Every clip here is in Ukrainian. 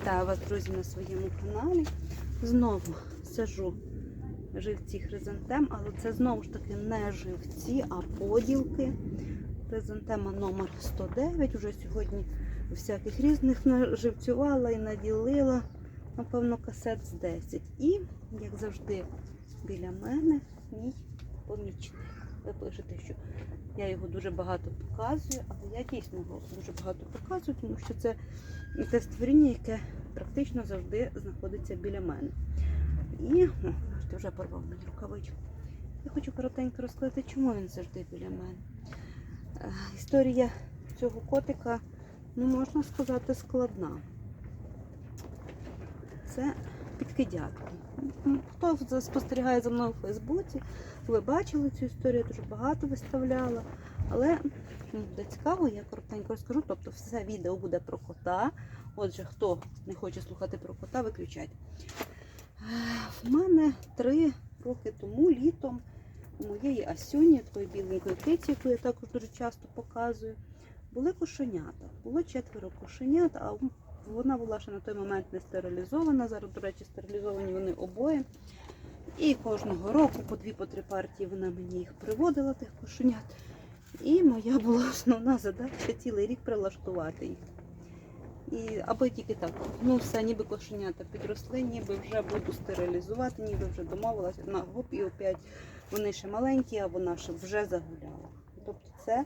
Вітаю вас, друзі, на своєму каналі. Знову сажу живці хризантем, але це знову ж таки не живці, а поділки. Хризантема номер 109. Уже сьогодні всяких різних наживцювала і наділила, напевно, касет з 10. І, як завжди, біля мене мій помічник. Ви пишете, що я його дуже багато показую, але я дійсно його дуже багато показую, тому що це те створіння, яке практично завжди знаходиться біля мене. І, о, бачите, вже порвав мені рукавичку. Я хочу коротенько розказати, чому він завжди біля мене. Е, Історія цього котика, ну можна сказати, складна. Це підкидятко. М, Хто спостерігає за мною у Фейсбуці, ви бачили цю історію, я дуже багато виставляла. Але ну, буде цікаво, я коротенько розкажу. Тобто все відео буде про кота. Отже, хто не хоче слухати про кота, виключайте. В мене три роки тому літом у моєї Асюні, такої біленької киці, яку я також дуже часто показую, були кошенята. Було четверо кошенят, а вона була ще на той момент не стерилізована. Зараз, до речі, стерилізовані вони обоє. І кожного року по дві по три партії вона мені їх приводила, тих кошенят. І моя була основна задача цілий рік прилаштувати їх. І аби тільки так, ну все, ніби кошенята підросли, ніби вже буду стерилізувати, ніби вже домовилася на гоп і опять вони ще маленькі, а вона ще вже загуляла. Тобто це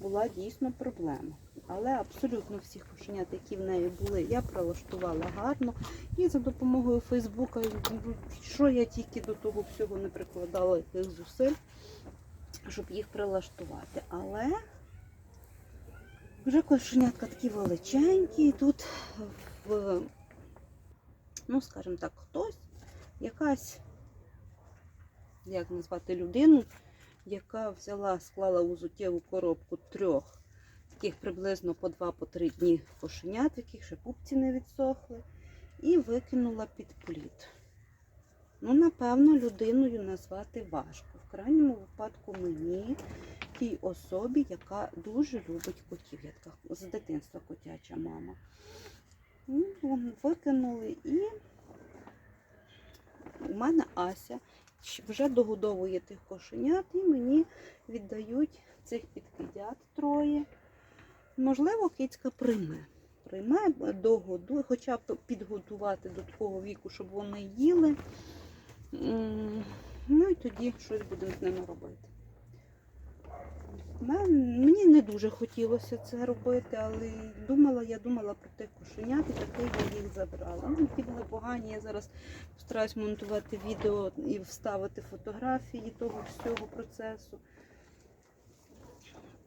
була дійсно проблема. Але абсолютно всіх кошенят, які в неї були, я прилаштувала гарно. І за допомогою Фейсбука, що я тільки до того всього не прикладала яких зусиль, щоб їх прилаштувати. Але вже кошенятка такі величенькі, тут в, ну, скажімо так, хтось, якась, як назвати людину, яка взяла, склала у зуттєву коробку трьох, таких приблизно по два по три дні кошенят, яких ще пупці не відсохли, і викинула під плід. Ну, напевно, людиною назвати важко. В крайньому випадку мені, тій особі, яка дуже любить котів. Я така з дитинства котяча мама. Ну, викинули і у мене Ася вже догодовує тих кошенят і мені віддають цих підкидят троє. Можливо, кицька прийме. Прийме, догодує, хоча б підготувати до такого віку, щоб вони їли. Ну і тоді щось будемо з ними робити. Мен- Мені не дуже хотілося це робити, але думала, я думала про тих кошенят і таки я їх забрала. Ну, ті були погані. Я зараз постараюсь монтувати відео і вставити фотографії того всього процесу.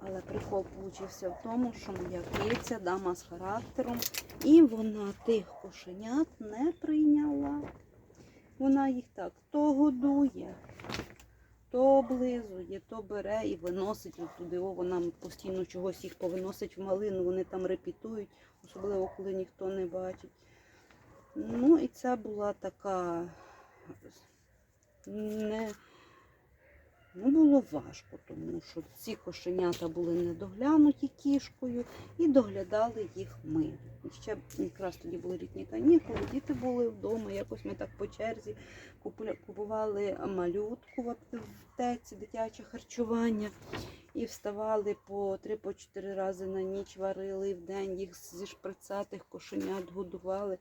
Але прикол получився в тому, що моя киця, дама з характером, і вона тих кошенят не прийняла. Вона їх так то годує, то облизує, то бере і виносить от туди. О, вона постійно чогось їх повиносить в малину, вони там репітують, особливо коли ніхто не бачить. Ну і це була така не ну, було важко, тому що ці кошенята були недоглянуті кішкою і доглядали їх ми. І ще якраз тоді були літні канікули, діти були вдома, якось ми так по черзі купували малютку в аптеці, дитяче харчування. І вставали по 3-4 рази на ніч, варили в день їх зі шприцатих кошенят годували.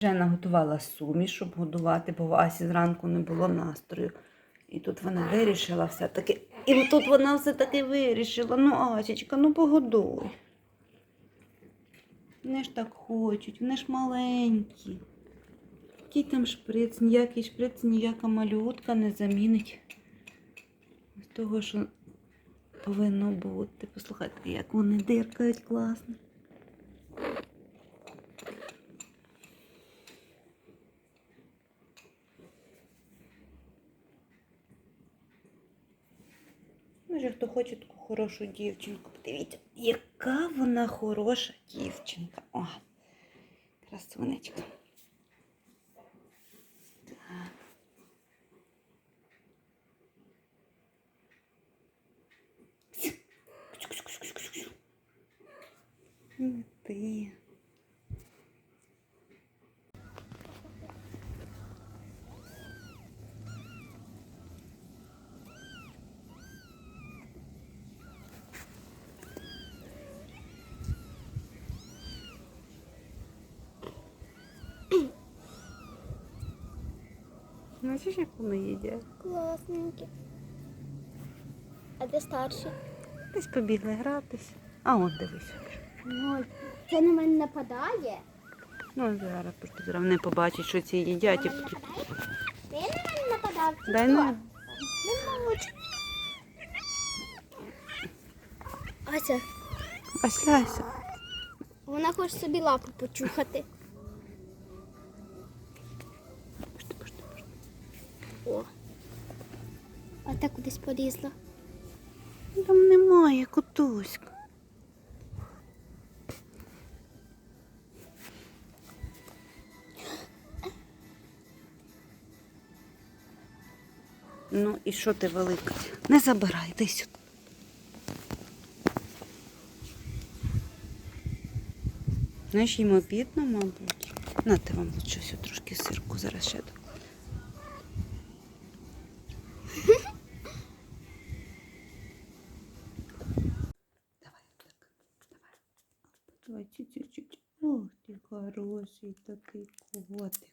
Вже наготувала суміш, щоб годувати, бо в Асі зранку не було настрою. І тут вона вирішила все-таки. І тут вона все-таки вирішила. Ну, Асічка, ну погодуй. Вони ж так хочуть, вони ж маленькі. Який там шприц, ніякий шприц, ніяка малютка не замінить. З того, що повинно бути. Послухайте, як вони диркають класно. Хоче таку хорошу дівчинку, подивіться, яка вона хороша дівчинка. О, красунечка. Так. Ксю-ксю-ксю-ксю-ксю. М, Ти. Бачиш, як вони їдять? Класненькі. А де старші? Десь побігли гратись. А он дивись. Ну, це на мене нападає. Ну, зараз просто зараз вони побачать, що ці їдять. І На мене нападає? Він на мене нападав. чи Дай хто? Він молодший. Ася, Ась ляся. вона хоче собі лапу почухати. О. А та кудись полізла. Там немає котуська. Ну і що ти велика? Не забирай, йди сюди. Знаєш, їм обідно, мабуть. Нате вам лучше все трошки сирку зараз ще дам. Давай, так, давай. Давай, чуть-чуть. Ох, ти хороший такий котик.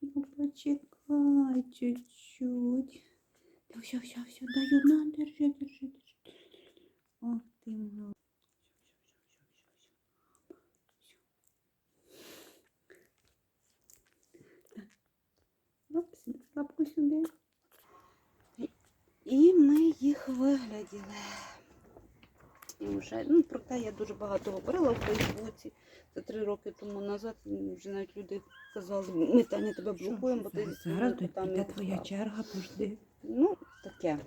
Ну, почекай чуть-чуть. Все, все, все, даю, на, держи, держи, держи. Ох ты мой. Оп, сюди, лапку сюди. І ми їх вигляділи. Вже, ну, про те я дуже багато говорила в Фейсбуці. Це три роки тому назад. Вже навіть люди казали, ми Таня тебе блокуємо, бо ти зі своїми Зараз котами йде твоя черга, пожди. Ну, таке.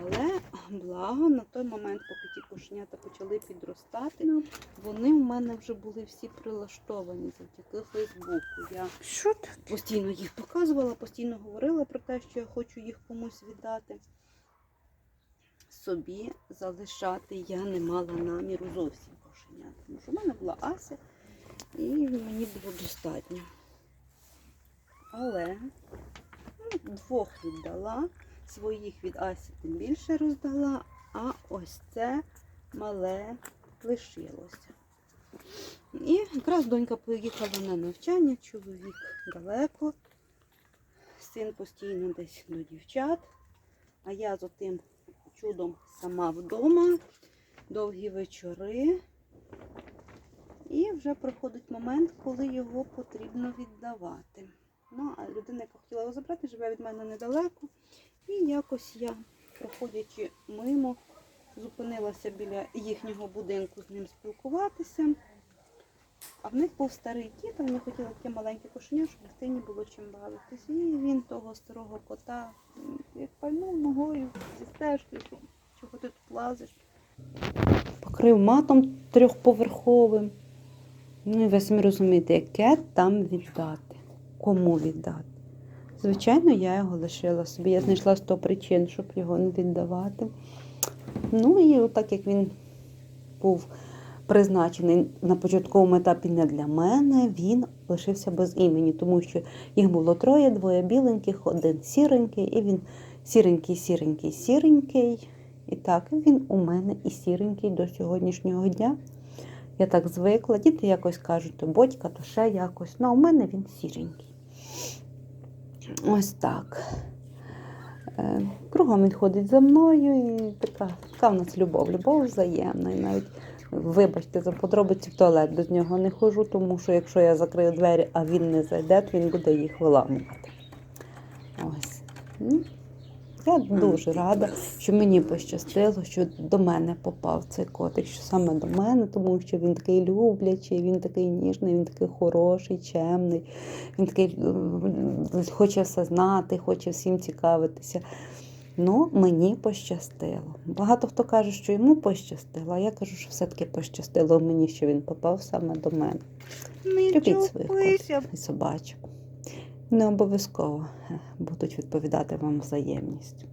Але благо на той момент, поки ті кошенята почали підростати, вони в мене вже були всі прилаштовані завдяки Фейсбуку. Я Що постійно їх показувала, постійно говорила про те, що я хочу їх комусь віддати. Собі залишати я не мала наміру зовсім кошенят. Тому що в мене була Ася, і мені було достатньо. Але ну, двох віддала, своїх від Асі тим більше роздала, а ось це мале лишилося. І якраз донька поїхала на навчання, чоловік далеко, син постійно десь до дівчат, а я з отим чудом сама вдома, довгі вечори. І вже проходить момент, коли його потрібно віддавати. Ну, а людина, яка хотіла його забрати, живе від мене недалеко. І якось я, проходячи мимо, зупинилася біля їхнього будинку з ним спілкуватися. А в них був старий кіт, а вони хотіли таке маленьке кошеня, щоб дитині було чим бавитись. І він того старого кота як пальнув ногою зі стежки, чого ти тут лазиш. Покрив матом трьохповерховим. Ну і ви самі розумієте, яке там віддати, кому віддати. Звичайно, я його лишила собі. Я знайшла 100 причин, щоб його не віддавати. Ну і отак як він був призначений на початковому етапі не для мене, він лишився без імені, тому що їх було троє, двоє біленьких, один сіренький, і він сіренький, сіренький, сіренький. І так він у мене і сіренький до сьогоднішнього дня. Я так звикла. Діти якось кажуть, то батька, то ще якось. Ну, а у мене він сіренький. Ось так. Е, Кругом він ходить за мною і така, така в нас любов, любов взаємна. І навіть, вибачте, за подробиці в туалет без нього не ходжу, тому що якщо я закрию двері, а він не зайде, то він буде їх виламувати. Ось. Ну, Я дуже рада, що мені пощастило, що до мене попав цей котик, що саме до мене, тому що він такий люблячий, він такий ніжний, він такий хороший, чемний, він такий хоче все знати, хоче всім цікавитися. Ну, мені пощастило. Багато хто каже, що йому пощастило, а я кажу, що все-таки пощастило мені, що він попав саме до мене. Любіть своїх котів і собачок. Не обов'язково е, будуть відповідати вам взаємністю.